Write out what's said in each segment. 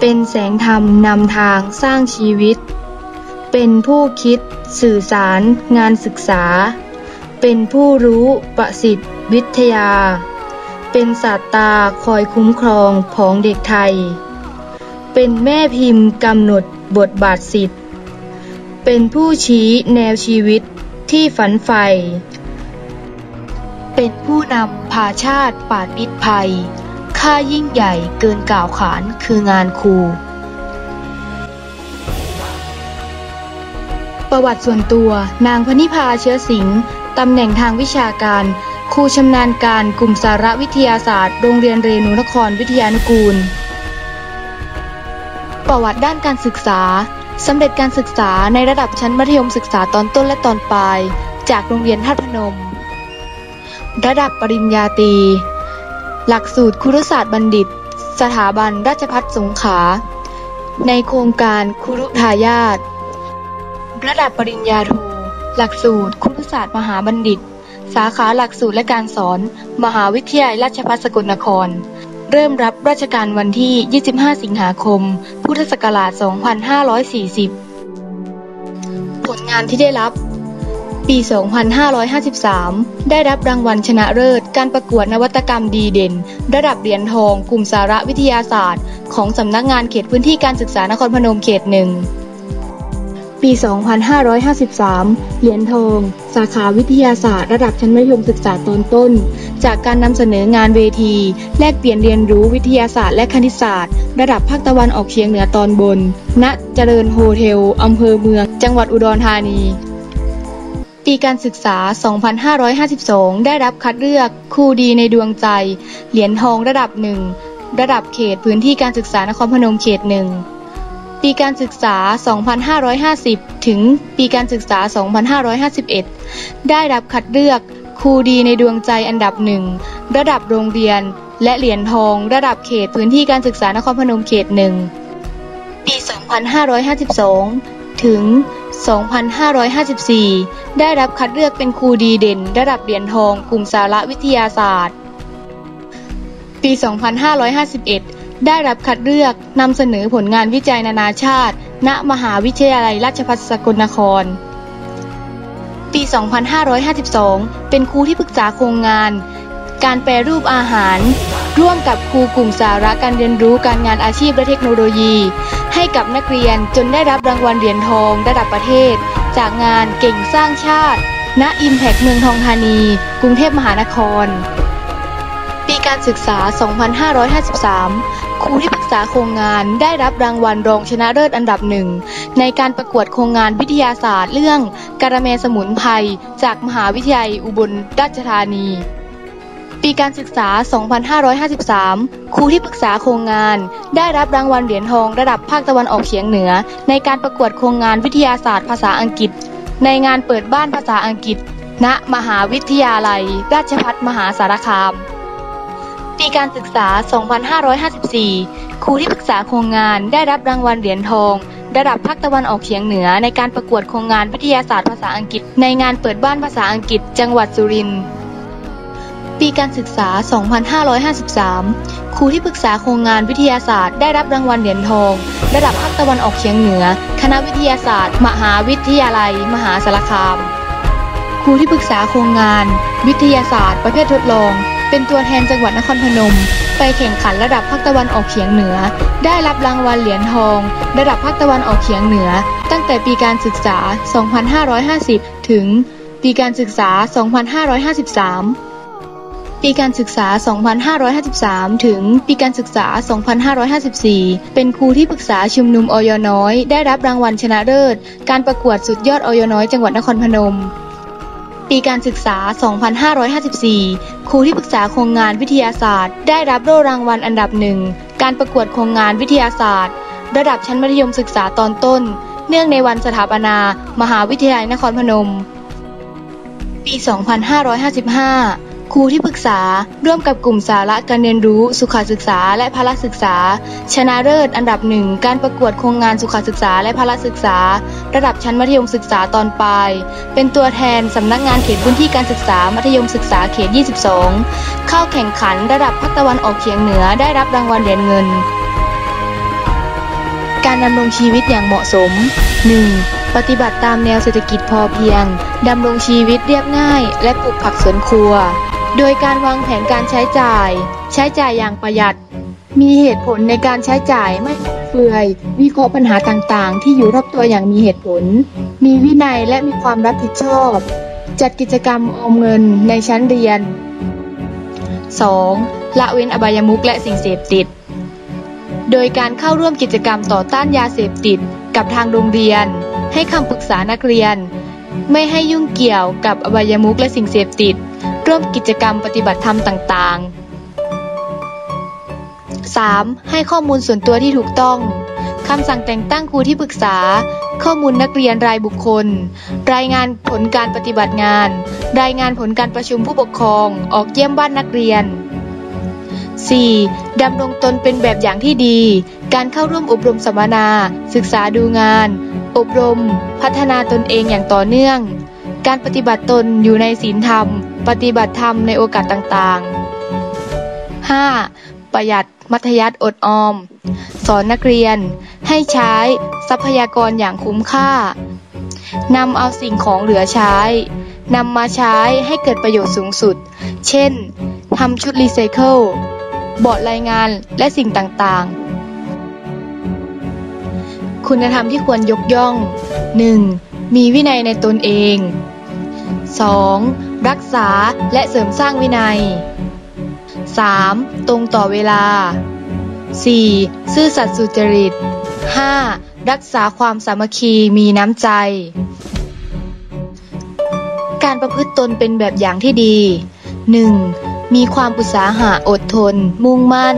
เป็นแสงธรรมนำทางสร้างชีวิต เป็นผู้คิด สื่อสาร งานศึกษา เป็นผู้รู้ประสิทธิ์ วิทยา เป็นศาสตาคอยคุ้มครองของเด็กไทย เป็นแม่พิมพ์กำหนดบทบาทสิทธิ์ เป็นผู้ชี้แนวชีวิตที่ฝันใฝ่เป็นผู้นำพาชาติปาดมิตรภัย ค่ายิ่งใหญ่เกินกล่าวขานคืองานครู ประวัติส่วนตัวนางพนิพาเชื้อสิงห์ตำแหน่งทางวิชาการ ครูชำนาญการกลุ่มสารวิทยาศาสตร์ โรงเรียนเรนูนครวิทยานุกูล ประวัติด้านการศึกษาสำเร็จการศึกษาในระดับชั้นมัธยมศึกษาตอนต้นและตอนปลาย จากโรงเรียนท่าพนม ระดับปริญญาตรี หลักสูตรคุรุศาสตร์บัณฑิต สถาบันราชภัฏสงขลาในโครงการคุรุทายาทระดับปริญญาโทหลักสูตรคุรุศาสตร์มหาบัณฑิต สาขาหลักสูตรและการสอน มหาวิทยาลัยราชภัฏสกลนคร เริ่มรับราชการวันที่ 25 สิงหาคม พุทธศักราช 2540 ผลงานที่ได้รับ ปี 2553 ได้รับรางวัลชนะเลิศ การประกวดนวัตกรรมดีเด่น ระดับเหรียญทองกลุ่มสาระวิทยาศาสตร์ ของสำนักงานเขตพื้นที่การศึกษานครพนมเขตหนึ่งปี 2553 เหรียญทอง สาขาวิทยาศาสตร์ ระดับชั้นมัธยมศึกษาตอนต้น จากการนำเสนองานเวที แลกเปลี่ยนเรียนรู้วิทยาศาสตร์และคณิตศาสตร์ ระดับภาคตะวันออกเฉียงเหนือตอนบน ณ เจริญโฮเทล อำเภอเมือง จังหวัดอุดรธานี ปีการศึกษา 2552 ได้รับคัดเลือกครูดีในดวงใจ เหรียญทองระดับหนึ่ง ระดับเขตพื้นที่การศึกษานครพนมเขตหนึ่ง ปีการศึกษา 2550 ถึงปีการศึกษา 2551 ได้รับคัดเลือกครูดีในดวงใจอันดับหนึ่ง ระดับโรงเรียน และเหรียญทอง ระดับเขตพื้นที่การศึกษานครพนมเขตหนึ่ง ปี 2552 ถึง 2554 ได้รับคัดเลือกเป็นครูดีเด่น ระดับเหรียญทองกลุ่มสาระวิทยาศาสตร์ ปี 2551 ได้รับคัดเลือกนำเสนอผลงานวิจัยนานาชาติ ณ มหาวิทยาลัยราชภัฏสกลนคร ปี 2552 เป็นครูที่ปรึกษาโครงงาน การแปรรูปอาหาร ร่วมกับครูกลุ่มสาระการเรียนรู้การงานอาชีพและเทคโนโลยี ให้กับนักเรียนจนได้รับรางวัลเหรียญทองระดับประเทศ จากงานเก่งสร้างชาติ ณอิมแพกเมืองทองธานี กรุงเทพมหานคร ปีการศึกษา 2553 ครูที่ปรึกษาโครงงานได้รับรางวัลรองชนะเลิศอันดับหนึ่ง ในการประกวดโครงงานวิทยาศาสตร์เรื่องการะเมสมุนไพรจากมหาวิทยาลัยอุบลราชธานี ปีการศึกษา 2553 ครูที่ปรึกษาโครงงาน ได้รับรางวัลเหรียญทองระดับภาคตะวันออกเฉียงเหนือ ในการประกวดโครงงานวิทยาศาสตร์ภาษาอังกฤษ ในงานเปิดบ้านภาษาอังกฤษ ณ มหาวิทยาลัย ราชภัฏมหาสารคาม ปีการศึกษา 2554 ครูที่ปรึกษาโครงงานได้รับรางวัลเหรียญทองระดับภาคตะวันออกเฉียงเหนือในการประกวดโครงงานวิทยาศาสตร์ภาษาอังกฤษ ในงานเปิดบ้านภาษาอังกฤษ จังหวัดสุรินทร์ ปีการศึกษา 2553 ครูที่ปรึกษาโครงงานวิทยาศาสตร์ได้รับรางวัลเหรียญทอง ระดับภาคตะวันออกเฉียงเหนือ คณะวิทยาศาสตร์ มหาวิทยาลัย มหาสารคาม ครูที่ปรึกษาโครงงาน วิทยาศาสตร์ ประเภททดลอง เป็นตัวแทนจังหวัดนครพนม ไปแข่งขันระดับภาคตะวันออกเฉียงเหนือ ได้รับรางวัลเหรียญทอง ระดับภาคตะวันออกเฉียงเหนือ ตั้งแต่ปีการศึกษา 2550 ถึง ปีการศึกษา 2553 ปีการศึกษา 2553 ถึง ปีการศึกษา 2554 เป็นครูที่ปรึกษาชุมนุมออยน้อย ได้รับรางวัลชนะเลิศ การประกวดสุดยอดออยน้อย จังหวัดนครพนม ปีการศึกษา 2554 ครูที่ปรึกษาโครงงานวิทยาศาสตร์ ได้รับโล่รางวัลอันดับหนึ่ง การประกวดโครงงานวิทยาศาสตร์ ระดับชั้นมัธยมศึกษาตอนต้น เนื่องในวันสถาปนา มหาวิทยาลัยนครพนม ปี 2555 ครูที่ปรึกษา ร่วมกับกลุ่มสาระการเรียนรู้ สุขศึกษา และพละศึกษา ชนะเลิศอันดับหนึ่งการประกวดโครงงานสุขศึกษาและพละศึกษา ระดับชั้นมัธยมศึกษาตอนปลาย เป็นตัวแทนสำนักงานเขตพื้นที่การศึกษามัธยมศึกษาเขต 22 เข้าแข่งขันระดับภาคตะวันออกเฉียงเหนือได้รับรางวัลเหรียญเงิน การดำรงชีวิตอย่างเหมาะสม 1. ปฏิบัติตามแนวเศรษฐกิจพอเพียง ดำรงชีวิตเรียบง่าย และปลูกผักสวนครัว โดยการวางแผนการใช้จ่าย ใช้จ่ายอย่างประหยัด มีเหตุผลในการใช้จ่ายไม่ฟุ่มเฟือยวิเคราะห์ปัญหาต่างๆ ที่อยู่รอบตัวอย่างมีเหตุผล มีวินัยและมีความรับผิดชอบ จัดกิจกรรมออมเงินในชั้นเรียน 2. ละเว้นอบายมุขและสิ่งเสพติด โดยการเข้าร่วมกิจกรรมต่อต้านยาเสพติดกับทางโรงเรียน ให้คำปรึกษานักเรียน ไม่ให้ยุ่งเกี่ยวกับอบายมุขและสิ่งเสพติด ร่วมกิจกรรมปฏิบัติธรรมต่าง ๆ 3. ให้ข้อมูลส่วนตัวที่ถูกต้อง คำสั่งแต่งตั้งครูที่ปรึกษา ข้อมูลนักเรียนรายบุคคล รายงานผลการปฏิบัติงาน รายงานผลการประชุมผู้ปกครอง ออกเยี่ยมบ้านนักเรียน 4. ดำรงตนเป็นแบบอย่างที่ดี การเข้าร่วมอบรมสัมมนา ศึกษาดูงาน อบรม พัฒนาตนเองอย่างต่อเนื่อง การปฏิบัติตนอยู่ในศีลธรรม ปฏิบัติธรรมในโอกาสต่างๆ 5. ประหยัดมัธยัติอดออม สอนนักเรียน ให้ใช้ทรัพยากรอย่างคุ้มค่านำเอาสิ่งของเหลือใช้นำมาใช้ให้เกิดประโยชน์สูงสุด เช่นทำชุดรีไซเคิลบอร์ดรายงานและสิ่งต่างๆ คุณธรรมที่ควรยกย่อง 1. มีวินัยในตนเอง 2. รักษาและเสริมสร้างวินัย 3. ตรงต่อเวลา 4. ซื่อสัตย์สุจริต 5. รักษาความสามัคคีมีน้ำใจ การประพฤติตนเป็นแบบอย่างที่ดี 1. มีความอุตสาหะอดทน มุ่งมั่น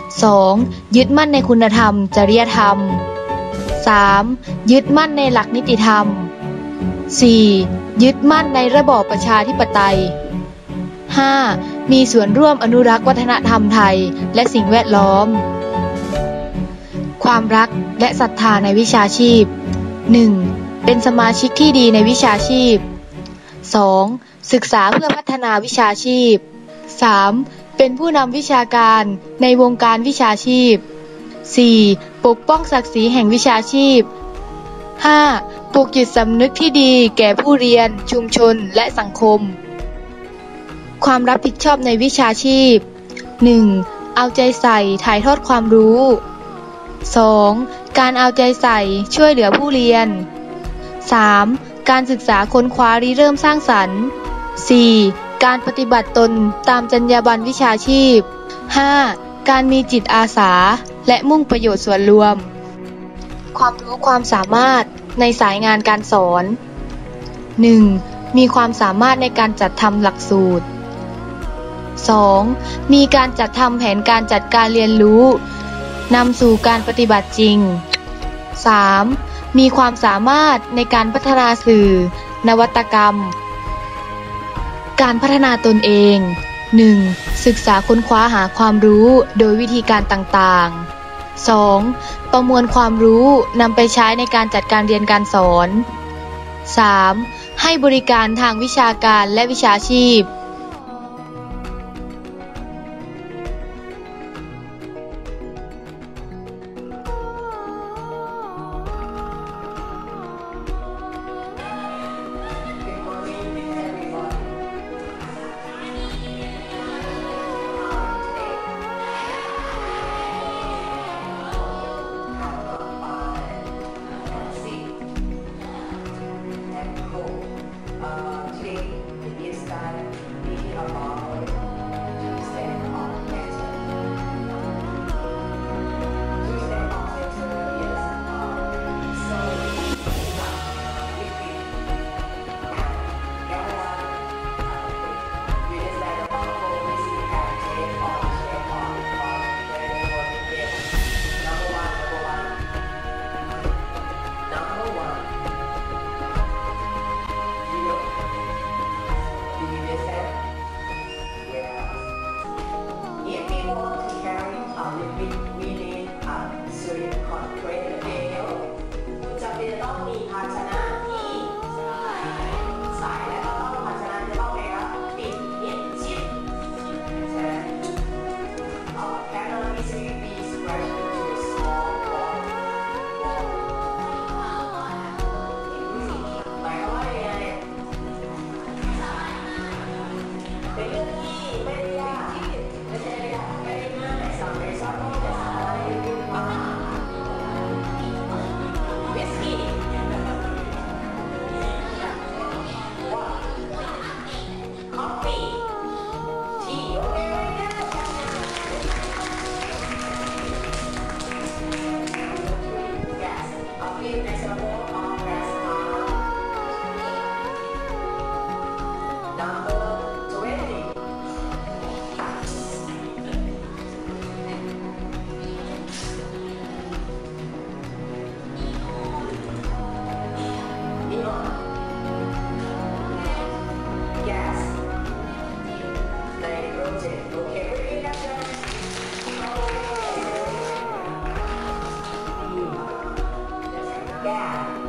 2. ยึดมั่นในคุณธรรม จริยธรรม 3. ยึดมั่นในหลักนิติธรรม 4. ยึดมั่นในระบอบประชาธิปไตย 5. มีส่วนร่วมอนุรักษ์วัฒนธรรมไทย และสิ่งแวดล้อม ความรักและศรัทธาในวิชาชีพ 1. เป็นสมาชิกที่ดีในวิชาชีพ 2. ศึกษาเพื่อพัฒนาวิชาชีพ 3. เป็นผู้นำวิชาการในวงการวิชาชีพ 4. ปกป้องศักดิ์ศรีแห่งวิชาชีพ 5. ปลูกจิตสำนึกที่ดีแก่ผู้เรียน ชุมชน และสังคม ความรับผิดชอบในวิชาชีพ 1. เอาใจใส่ถ่ายทอดความรู้ 2. การเอาใจใส่ช่วยเหลือผู้เรียน 3. การศึกษาค้นคว้าริเริ่มสร้างสรรค์ 4. การปฏิบัติตนตามจรรยาบรรณวิชาชีพ 5. การมีจิตอาสา และมุ่งประโยชน์ส่วนรวม ความรู้ความสามารถในสายงานการสอน 1. มีความสามารถในการจัดทำหลักสูตร 2. มีการจัดทำแผนการจัดการเรียนรู้นำสู่การปฏิบัติจริง 3. มีความสามารถในการพัฒนาสื่อ นวัตกรรม การพัฒนาตนเอง 1. ศึกษาค้นคว้าหาความรู้โดยวิธีการต่างๆ 2. ประมวลความรู้นำไปใช้ในการจัดการเรียนการสอน 3. ให้บริการทางวิชาการและวิชาชีพ back.